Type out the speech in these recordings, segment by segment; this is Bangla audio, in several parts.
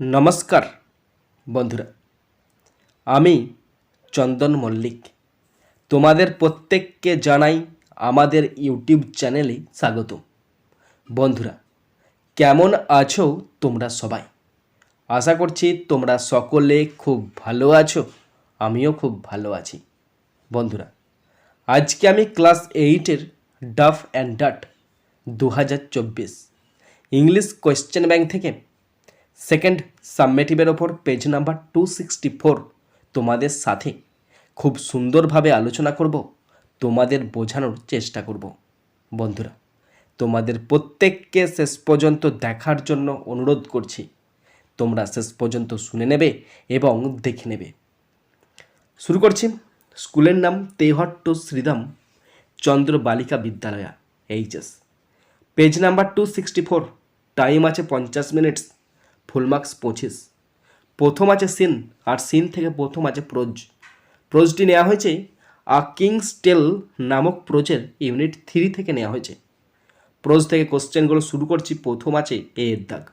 নমস্কার, বন্ধুরা। আমি চন্দন মল্লিক। তোমাদের প্রত্যেককে জানাই আমাদের ইউটিউব চ্যানেলে স্বাগত বন্ধুরা, কেমন আছো তোমরা সবাই? আশা করছি তোমরা সকলে খুব ভালো আছো, আমিও খুব ভালো আছি। বন্ধুরা, আজকে আমি ক্লাস এইটের ডাফ অ্যান্ড ডাট দু হাজার চব্বিশ ইংলিশ কোয়েশ্চেন ব্যাংক থেকে সেকেন্ড সাবমেটিভের ওপর page number two sixty four তোমাদের সাথে খুব সুন্দরভাবে আলোচনা করব, তোমাদের বোঝানোর চেষ্টা করব। বন্ধুরা, তোমাদের প্রত্যেককে শেষ পর্যন্ত দেখার জন্য অনুরোধ করছি। তোমরা শেষ পর্যন্ত শুনে নেবে এবং দেখে নেবে। শুরু করছি। স্কুলের নাম তেহট্ট শ্রীরাম চন্দ্র বালিকা বিদ্যালয়া, HS. Page number two sixty four time আছে পঞ্চাশ মিনিটস। ফুল মার্কস পঁচিশ। প্রথম আছে সিন, আর সিন থেকে প্রথম আছে প্রোজ। প্রোজটি নেওয়া হয়েছে আ কিংস টেল নামক প্রোজের ইউনিট থ্রি থেকে নেওয়া হয়েছে। প্রোজ থেকে কোশ্চেনগুলো শুরু করছি, প্রথম আছে এ এর দাগ।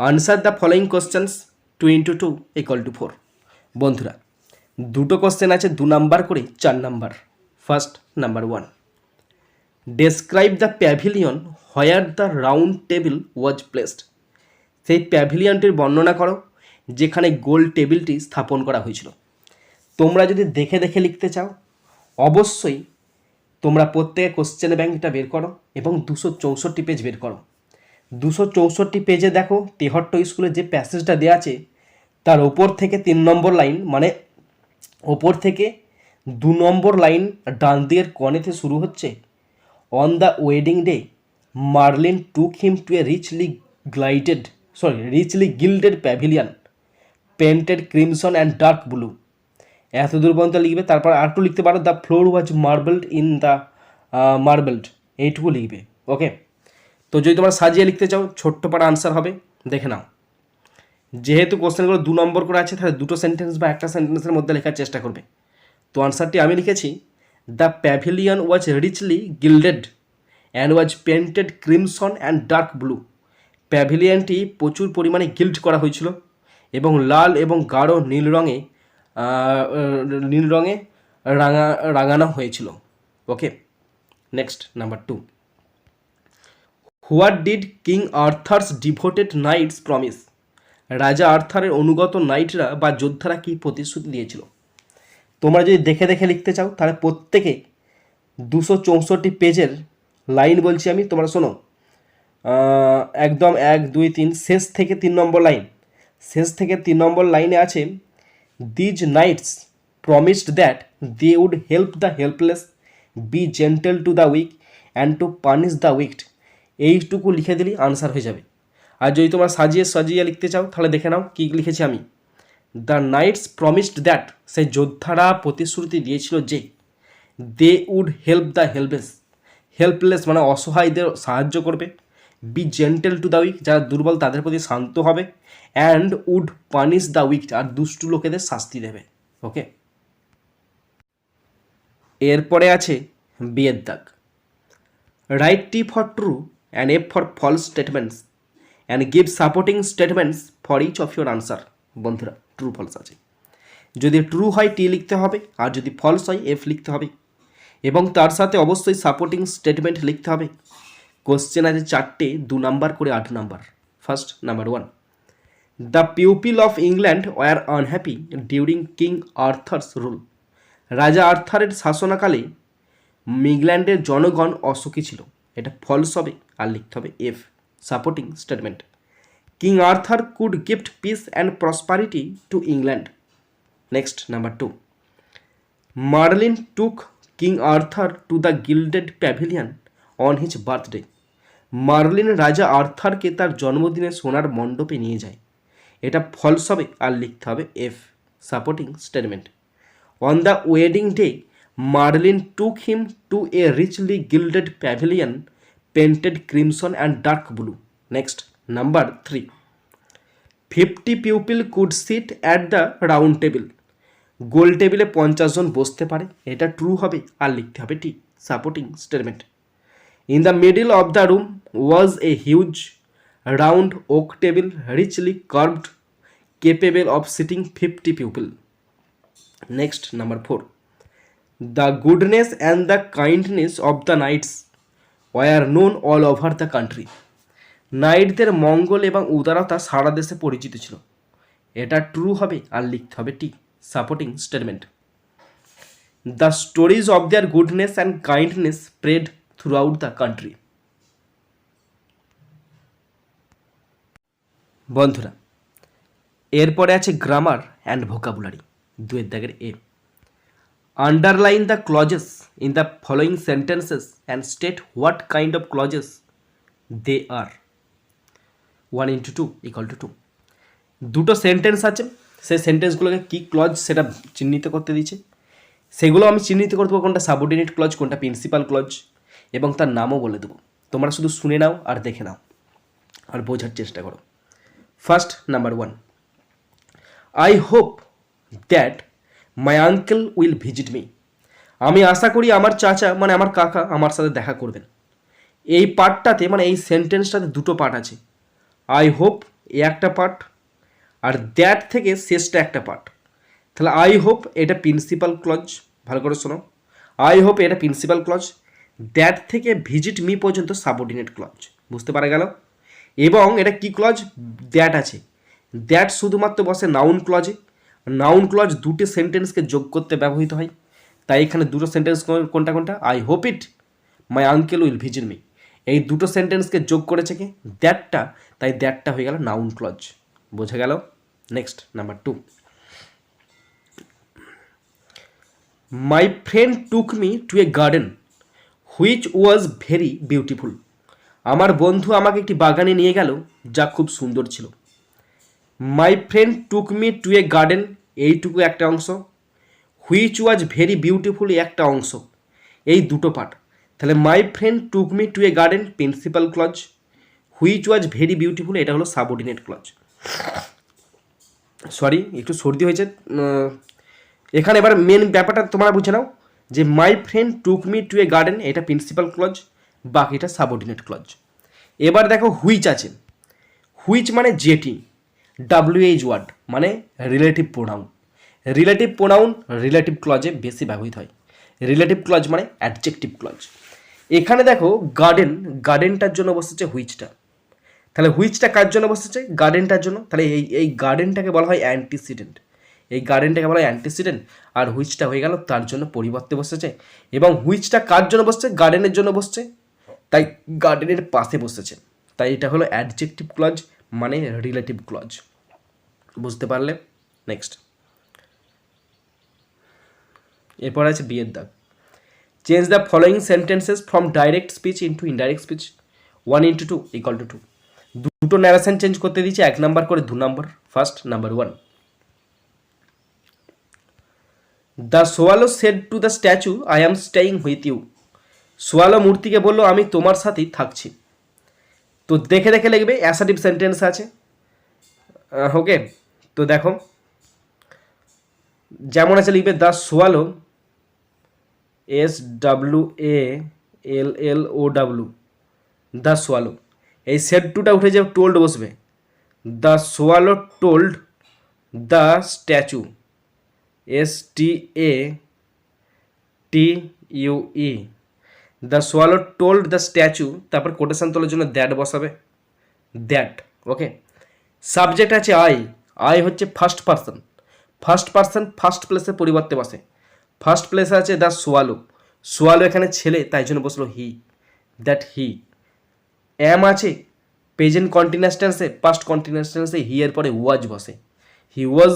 Answer the following questions, two into two equal two four. বন্ধুরা, দুটো কোশ্চেন আছে দু নাম্বার করে, চার number. First number one. Describe the pavilion where the round table was placed. সেই প্যাভিলিয়নটির বর্ণনা করো, যেখানে গোল টেবিলটি স্থাপন করা হয়েছিল। তোমরা যদি দেখে দেখে লিখতে চাও, অবশ্যই তোমরা প্রত্যেকে কোশ্চেন ব্যাংকটা বের করো এবং দুশো চৌষট্টি পেজ বের করো। দুশো চৌষট্টি পেজে দেখো, তেহট্ট স্কুলে যে প্যাসেজটা দেওয়া আছে, তার ওপর থেকে তিন নম্বর লাইন মানে ওপর থেকে দু নম্বর লাইন ডান দিকের কনেতে শুরু হচ্ছে on the wedding day Merlin took him to a richly glided sorry richly gilded pavilion painted crimson and dark blue এত দূর পর্যন্ত লিখবে, তারপর আর একটু লিখতে পারো the floor was marbled in the marbled এইটুকু লিখবে ওকে তো যদি তোমরা সাজিয়ে লিখতে চাও, ছোট্ট পাড়া আনসার হবে, দেখে নাও। যেহেতু কোশ্চেনগুলো দু নম্বর করে আছে, তাহলে দুটো সেন্টেন্স বা একটা সেন্টেন্সের মধ্যে লেখার চেষ্টা করবে। তো আনসারটি আমি লিখেছি the pavilion was richly gilded and was painted crimson and dark blue প্যাভিলিয়নটি প্রচুর পরিমাণে গিল্ড করা হয়েছিল এবং লাল এবং গাঢ় নীল রঙে নীল রঙে রাঙা, রাঙানো হয়েছিল। Okay, next, number two. What did King Arthur's devoted knights promise? রাজা আর্থারের অনুগত নাইটরা বা যোদ্ধারা কী প্রতিশ্রুতি দিয়েছিল? তোমরা যদি দেখে দেখে লিখতে চাও, তাহলে প্রত্যেকে দুশো চৌষট্টি পেজের লাইন বলছি আমি, তোমরা শোনো। একদম এক, দুই, তিন, শেষ থেকে তিন নম্বর লাইন। শেষ থেকে তিন নম্বর লাইনে আছে these knights promised that they would help the helpless be gentle to the weak and to punish the wicked এইটুকু লিখে দিলেই আনসার হয়ে যাবে। আর যদি তোমরা সাজিয়ে সাজিয়ে লিখতে চাও, তাহলে দেখে নাও কী লিখেছি আমি। দ্য নাইটস প্রমিসড দ্যাট সেই যোদ্ধারা প্রতিশ্রুতি দিয়েছিল যে they would help the helpless helpless মানে অসহায়দের সাহায্য করবে। Be gentle to the weak যারা দুর্বল তাদের প্রতি শান্ত হবে and would punish the weak আর দুষ্টু লোকেদের শাস্তি দেবে ওকে এরপরে আছে বিয়ের দাগ write T for true and F for false statements and give supporting statements for each of your answer বন্ধুরা ট্রু ফলস আছে। যদি ট্রু হয় টি লিখতে হবে, আর যদি ফলস হয় এফ লিখতে হবে। এবং তার সাথে অবশ্যই সাপোর্টিং স্টেটমেন্ট লিখতে হবে। কোশ্চেন আছে চারটে, দু নাম্বার করে আট number first number one the pupil of England were unhappy during King Arthur's rule রাজা আর্থারের শাসনাকালে ইংল্যান্ডের জনগণ অসুখী ছিল। এটা ফলস হবে আর লিখতে হবে F supporting statement King Arthur could gift peace and prosperity to England next number two Merlin took King Arthur to the gilded pavilion on his birthday Merlin রাজা আর্থারকে তার জন্মদিনে সোনার মণ্ডপে নিয়ে যায়। এটা ফলস হবে আর লিখতে হবে F supporting statement on the wedding day Merlin took him to a richly gilded pavilion painted crimson and dark blue next number three fifty pupil could sit at the round table গোল টেবিলে পঞ্চাশ জন বসতে পারে। এটা ট্রু হবে আর লিখতে হবে T supporting statement in the middle of the room was a huge round oak table richly carved capable of sitting fifty people next number four the goodness and the kindness of the knights were known all over the country নাইটদের মঙ্গল এবং উদারতা সারা দেশে পরিচিত ছিল। এটা ট্রু হবে আর লিখতে হবে T supporting statement the stories of their goodness and kindness spread out the country বন্ধুরা, এরপরে আছে গ্রামার অ্যান্ড ভোকাবুলারি দুয়ের দাগের A. Underline the clauses in the following sentences and state what kind of clauses they are one into two equal two two দুটো সেন্টেন্স আছে, সেই সেন্টেন্সগুলোকে কী ক্লজ সেটা চিহ্নিত করতে দিচ্ছে সেগুলো আমি চিহ্নিত করতে দেবো কোনটা সাবঅর্ডিনেট ক্লজ কোনটা প্রিন্সিপাল ক্লজ এবং তার নামও বলে দেবো। তোমরা শুধু শুনে নাও আর দেখে নাও আর বোঝার চেষ্টা করো। First number one I hope that my uncle will visit me আমি আশা করি আমার চাচা মানে আমার কাকা আমার সাথে দেখা করবেন। এই পার্টটাতে মানে এই সেন্টেন্সটাতে দুটো পার্ট আছে। আই হোপ এ একটা পার্ট আর দ্যাট থেকে শেষটা একটা পার্ট তাহলে আই হোপ এটা প্রিন্সিপাল ক্লজ ভালো করে শোনো। আই হোপ এটা প্রিন্সিপাল ক্লজ দ্যাট থেকে ভিজিট মি পর্যন্ত সাবঅর্ডিনেট ক্লজ বুঝতে পারা গেল? এবং এটা কি ক্লজ দ্যাট আছে। দ্যাট শুধুমাত্র বসে নাউন ক্লজে নাউন ক্লজ দুটো সেন্টেন্সকে যোগ করতে ব্যবহৃত হয়। তাই এখানে দুটো সেন্টেন্স কোনটা কোনটা? I hope it my uncle will visit me এই দুটো সেন্টেন্সকে যোগ করেছে কি? দ্যাটটা তাই দ্যাটটা হয়ে গেল নাউন ক্লজ বোঝা গেল? Next number two my friend took me to a garden which was very beautiful আমার বন্ধু আমাকে একটি বাগানে নিয়ে গেল, যা খুব সুন্দর ছিল। My friend took me to a garden এইটুকু একটা অংশ। হুইচ ওয়াজ ভেরি বিউটিফুল একটা অংশ। এই দুটো পার্ট তাহলে my friend took me to a garden principal clause which was very beautiful এটা হলো সাবঅর্ডিনেট ক্লজ সরি একটু সর্দি হয়েছে। এখানে এবার মেন ব্যাপারটা তোমরা বুঝে নাও। যে my friend took me to a garden এটা প্রিন্সিপাল ক্লজ বাকিটা সাবঅর্ডিনেট ক্লজ এবার দেখো হুইচ আছে। হুইচ মানে জেটি ডাব্লিউএইচ ওয়ার্ড মানে relative pronoun relative pronoun relative ক্লজে বেশি ব্যবহৃত হয়। রিলেটিভ ক্লজ মানে অ্যাডজেক্টিভ ক্লজ এখানে দেখো গার্ডেন গার্ডেনটার জন্য বসেছে হুইচটা তাহলে হুইচটা কার জন্য বসেছে? গার্ডেনটার জন্য। তাহলে এই এই গার্ডেনটাকে বলা হয় অ্যান্টিসিডেন্ট এই গার্ডেনটাকে বলা হয় অ্যান্টিসিডেন্ট আর হুইচটা হয়ে গেল তার জন্য পরিবর্তে বসেছে। এবং হুইচটা কার জন্য বসছে? গার্ডেনের জন্য বসছে। তাই গার্ডেনের পাশে বসেছে। তাই এটা হলো অ্যাডজেক্টিভ ক্লজ মানে রিলেটিভ ক্লজ বুঝতে পারলে? নেক্সট এরপর আছে বিয়ের দাগ। Change the following sentences from direct speech into indirect speech one into two equal two two দুটো ন্যারেশন চেঞ্জ করতে দিচ্ছে এক নাম্বার করে দু number first number one the swallow said to the statue I am staying with you swallow মূর্তিকে বলল, আমি তোমার সাথেই থাকছি। তো দেখে দেখে লিখবে অ্যাসাটিভ সেন্টেন্স আছে। ওকে তো দেখো। যেমন আছে লিখবে the swallow S W A L L O W the swallow. এই সেট টুটা উঠে যাবে টোল্ড বসবে the swallow told the statue. S T A T U E the swallow told the statue তারপর কোটেশন তোলার জন্য দ্যাট বসাবে। দ্যাট ওকে সাবজেক্ট আছে আই আই হচ্ছে first person first person first প্লেসের পরিবর্তে বসে। ফার্স্ট প্লেসে আছে দ্য সোয়ালো সোয়ালো এখানে ছেলে, তাই জন্য বসল হি দ্যাট হি অ্যাম আছে। প্রেজেন্ট কন্টিনিউয়াস টেন্সে পাস্ট কন্টিনিউয়াস টেন্সে হি এর পরে ওয়াজ বসে। He was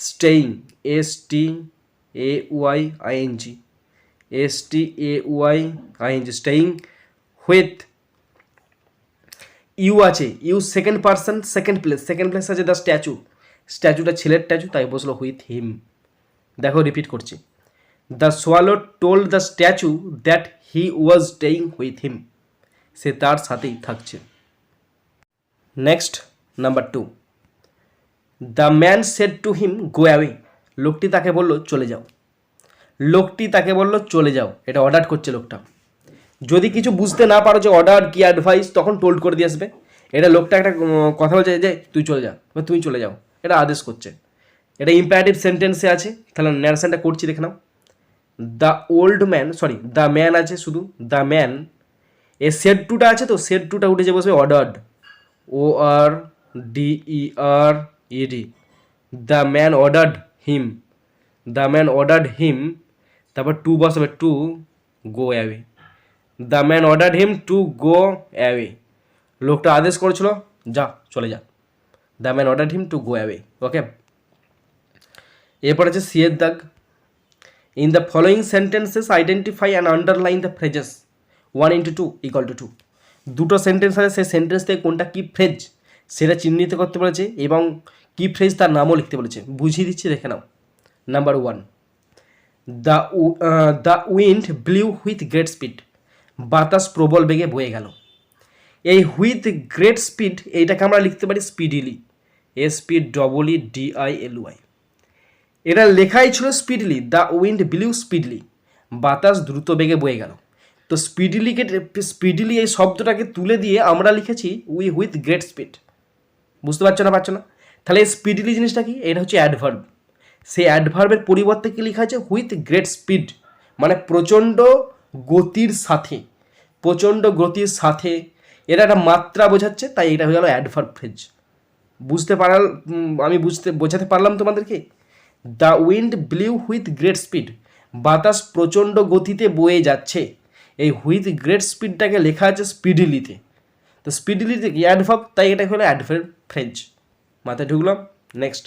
staying S T A Y I N G S T A Y I N G staying with you আছে you second person second place second place আছে দ্য স্ট্যাচু স্ট্যাচুটা ছেলের স্ট্যাচু তাই বসল হুইথ হিম দেখো রিপিট করছি the swallow told the statue that he was staying with him সে তার সাথেই থাকছে next number two the man said to him go away লোকটি তাকে বলল, চলে যাও। লোকটি তাকে বলল, চলে যাও। এটা অর্ডার করছে লোকটা। যদি কিছু বুঝতে না পারো যে অর্ডার কি অ্যাডভাইস তখন টোল্ড করে দিয়ে আসবে। এটা লোকটা একটা কথা বলছে যে, তুই চলে যা। বা তুমি চলে যাও। এটা আদেশ করছে। এটা ইম্পারেটিভ সেন্টেন্সে আছে। তাহলে ন্যারেশনটা করছি, দেখে নাও। The old man sorry the man আছে শুধু। দ্য ম্যান এ সেট টুটা আছে তো সেট টুটা উঠে যে বসবে ordered O R D E R E D the man ordered him the man ordered him তারপর টু বসবে to go away the man ordered him to go away লোকটা আদেশ করেছিল, যা, চলে যা। The man ordered him to go away okay এরপর আছে সিয়ের দাগ in the following sentences identify and underline the phrases one into two equal to two দুটো সেন্টেন্স আছে, সেই সেন্টেন্স থেকে কোনটা কী ফ্রেজ সেটা চিহ্নিত করতে বলেছে এবং কী ফ্রেজ তার নামও লিখতে বলেছে? বুঝিয়ে দিচ্ছি, দেখে নাও। Number one the the wind blew with great speed বাতাস প্রবল বেগে বয়ে গেল। এই হুইথ গ্রেট স্পিড এইটাকে আমরা লিখতে পারি speedily S P double E D I L Y এটা লেখাই ছিল speedily the wind blew speedily বাতাস দ্রুত বেগে বয়ে গেল। তো স্পিডলিকে স্পিডলি এই শব্দটাকে তুলে দিয়ে আমরা লিখেছি উই উইথ গ্রেট স্পিড বুঝতে পারছ না পারছ না? তাহলে স্পিডলি জিনিসটা কি? এটা হচ্ছে অ্যাডভার্ব সেই অ্যাডভার্বের পরিবর্তে কি লেখা আছে? হুইথ গ্রেট স্পিড মানে প্রচণ্ড গতির সাথে, প্রচণ্ড গতির সাথে। এটা একটা মাত্রা বোঝাচ্ছে, তাই এটা হয়ে গেল অ্যাডভার্ব ফ্রেজ বুঝতে পারাল আমি বুঝতে বোঝাতে পারলাম তোমাদেরকে? The wind blew with great speed বাতাস প্রচণ্ড গতিতে বয়ে যাচ্ছে। এই হুইথ গ্রেট স্পিডটাকে লেখা আছে স্পিডিলিতে তো। স্পিডিলিতে কি? অ্যাডভার্ব তাই এটা হলো অ্যাডভার্ব ফ্রেঞ্চ মাথায় ঢুকলাম next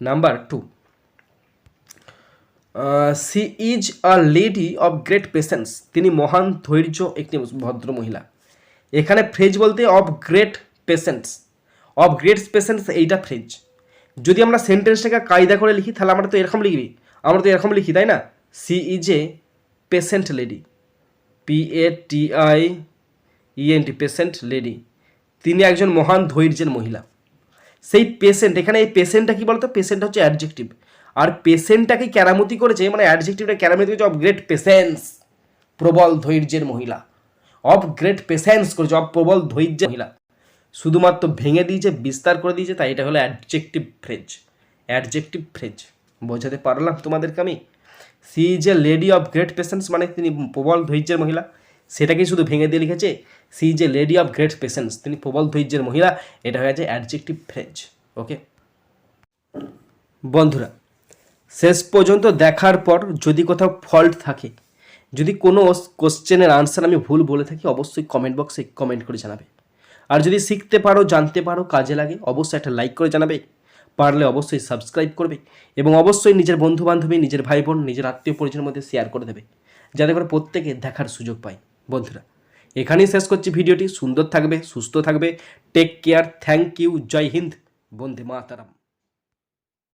number two she is a lady of great patience তিনি মহান, ধৈর্য, একটি ভদ্র মহিলা। এখানে ফ্রেজ বলতে of great patience of great patience এইটা ফ্রেজ যদি আমরা সেন্টেন্সটাকে কায়দা করে লিখি, তাহলে আমরা তো এরকম লিখবি। আমরা তো এরকম লিখি, তাই না? She is a patient lady P A T I E N T patient lady তিনি একজন মহান, ধৈর্যের মহিলা। সেই পেশেন্ট এখানে এই পেশেন্টটা কি বলতো? পেশেন্ট হচ্ছে অ্যাডজেক্টিভ আর পেশেন্টটাকে ক্যারামতি করেছে মানে অ্যাডজেক্টিভটা ক্যারামতি করেছে অফ গ্রেট পেশেন্স প্রবল ধৈর্যের মহিলা। অফ গ্রেট পেশেন্স করেছে অফ প্রবল ধৈর্যের মহিলা। শুধুমাত্র ভেঙে দিয়েছে, বিস্তার করে দিয়েছে, তাই এটা হলো অ্যাডজেক্টিভ ফ্রেজ অ্যাডজেক্টিভ ফ্রেজ বোঝাতে পারলাম তোমাদেরকে আমি? She is a lady of great patience মানে তিনি প্রবল ধৈর্যের মহিলা। সেটাকেই শুধু ভেঙে দিয়ে লিখেছে she a lady of great patience তিনি প্রবল ধৈর্যের মহিলা, এটা হয়ে গেছে অ্যাডজেক্টিভ ফ্রেজ ওকে বন্ধুরা, শেষ পর্যন্ত দেখার পর যদি কোথাও ফল্ট থাকে, যদি কোনো কোশ্চেনের আনসার আমি ভুল বলে থাকি, অবশ্যই কমেন্ট বক্সে কমেন্ট করে জানাবে। আর যদি শিখতে পারো, জানতে পারো, কাজে লাগে, অবশ্যই একটা লাইক করে জানাবে। পারলে অবশ্যই সাবস্ক্রাইব করবে এবং অবশ্যই নিজের বন্ধু বান্ধবী নিজের ভাই বোন নিজের আত্মীয় পরিজনের মধ্যে শেয়ার করে দেবে, যাতে করে প্রত্যেকে দেখার সুযোগ পায়। বন্ধুরা, এখানেই শেষ করছি ভিডিওটি। সুন্দর থাকবে, সুস্থ থাকবে। টেক কেয়ার থ্যাংক ইউ জয় হিন্দ। বন্দে মাতারাম।